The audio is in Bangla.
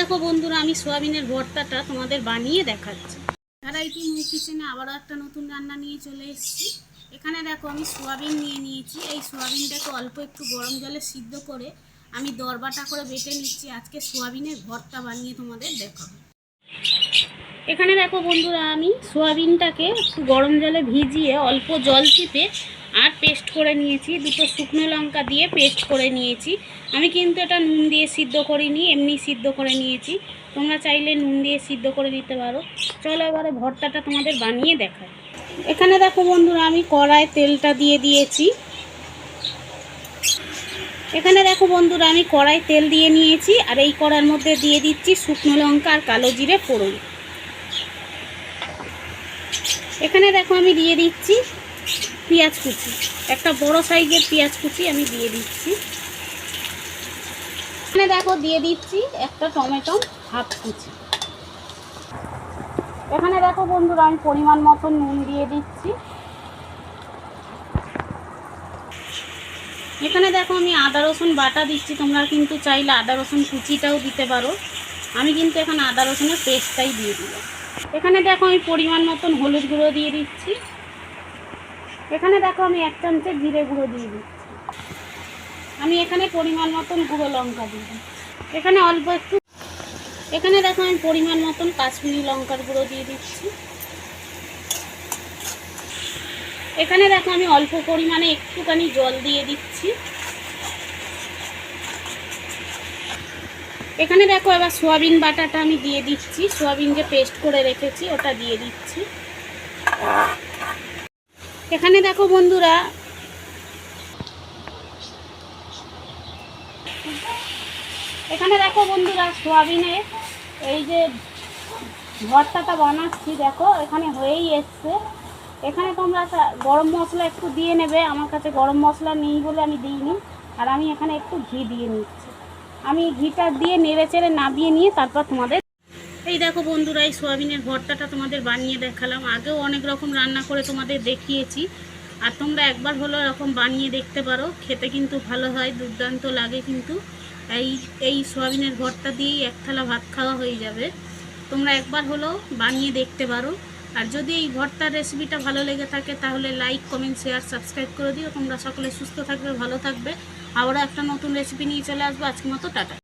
দেখো বন্ধুরা, আমি সোয়াবিনের ভর্তাটা তোমাদের বানিয়ে দেখাচ্ছি। ভ্যারাইটি নিউ কিচেনে আবারও একটা নতুন রান্না নিয়ে চলে এসেছি। এখানে দেখো আমি সোয়াবিন নিয়ে নিয়েছি। এই সোয়াবিনটাকে অল্প একটু গরম জলে সিদ্ধ করে আমি দরবাটা করে বেটে নিচ্ছি। আজকে সোয়াবিনের ভর্তা বানিয়ে তোমাদের দেখাবো। এখানে দেখো বন্ধুরা, আমি সোয়াবিনটাকে একটু গরম জলে ভিজিয়ে অল্প জল চিপে আর পেস্ট করে নিয়েছি। দুটো শুকনো লঙ্কা দিয়ে পেস্ট করে নিয়েছি। আমি কিন্তু এটা নুন দিয়ে সিদ্ধ করিনি, এমনি সিদ্ধ করে নিয়েছি। তোমরা চাইলে নুন দিয়ে সিদ্ধ করে নিতে পারো। চলো এবারে ভর্তাটা তোমাদের বানিয়ে দেখাই। এখানে দেখো বন্ধুরা, আমি কড়ায় তেলটা দিয়ে দিয়েছি। এখানে দেখো বন্ধুরা, আমি কড়াই তেল দিয়ে নিয়েছি আর এই কড়ার মধ্যে দিয়ে দিচ্ছি শুকনো লঙ্কা আর কালো জিরে ফোড়ন। এখানে দেখো আমি দিয়ে দিচ্ছি পেঁয়াজ কুচি। একটা বড় সাইজের পেঁয়াজ কুচি আমি দিয়ে দিচ্ছি। এখানে দেখো দিয়ে দিচ্ছি একটা টমেটো হাফ কুচি। এখানে দেখো বন্ধুরা, আমি পরিমাণ মতো নুন দিয়ে দিচ্ছি। এখানে দেখো আমি আদা, রসুন বাটা দিচ্ছি। তোমরা কিন্তু চাইলে আদা, রসুন কুচিটাও দিতে পারো। আমি কিন্তু এখানে আদা, রসুনের পেস্টটাই দিয়ে দিলাম। এখানে দেখো আমি পরিমাণ মতন হলুদ গুঁড়ো দিয়ে দিচ্ছি। এখানে দেখো আমি এক চামচে জিরে গুঁড়ো দিয়ে দিচ্ছি। আমি এখানে পরিমাণ মতন গুঁড়ো লঙ্কা দিয়ে এখানে অল্প একটু এখানে দেখো আমি পরিমাণ মতন কাশ্মীরি লঙ্কার গুঁড়ো দিয়ে দিচ্ছি। এখানে দেখো আমি অল্প পরিমাণে একটুখানি জল দিয়ে দিচ্ছি। এখানে দেখো এবার সোয়াবিন বাটাটা আমি দিয়ে দিচ্ছি। সোয়াবিন যে পেস্ট করে রেখেছি, ওটা দিয়ে দিচ্ছি। এখানে দেখো বন্ধুরা। এখানে দেখো বন্ধুরা সোয়াবিনে এই যে ভর্তাটা বানাচ্ছি, দেখো, এখানে হয়েই এসছে। এখানে তোমরা গরম মশলা একটু দিয়ে নেবে, আমার কাছে গরম মশলা নেই বলে আমি দিইনি। আর আমি এখানে একটু ঘি দিয়ে নিচ্ছি। আমি ঘিটা দিয়ে নেড়ে চেড়ে নাবিয়ে নিয়ে তারপর তোমাদের এই দেখো বন্ধুরা, এই সোয়াবিনের ভর্তাটা তোমাদের বানিয়ে দেখালাম। আগেও অনেক রকম রান্না করে তোমাদের দেখিয়েছি। আর তোমরা একবার হলো এরকম বানিয়ে দেখতে পারো, খেতে কিন্তু ভালো হয়, দুর্দান্ত লাগে কিন্তু। এই এই সোয়াবিনের ভর্তা দিয়েই এক থালা ভাত খাওয়া হয়ে যাবে। তোমরা একবার হলো বানিয়ে দেখতে পারো। আর যদি এই ভর্তার রেসিপিটা ভালো লেগে থাকে, তাহলে লাইক, কমেন্ট, শেয়ার, সাবস্ক্রাইব করে দিও। তোমরা সকলে সুস্থ থাকবে, ভালো থাকবে। আবারও একটা নতুন রেসিপি নিয়ে চলে আসব। আজকের মতো টাটা।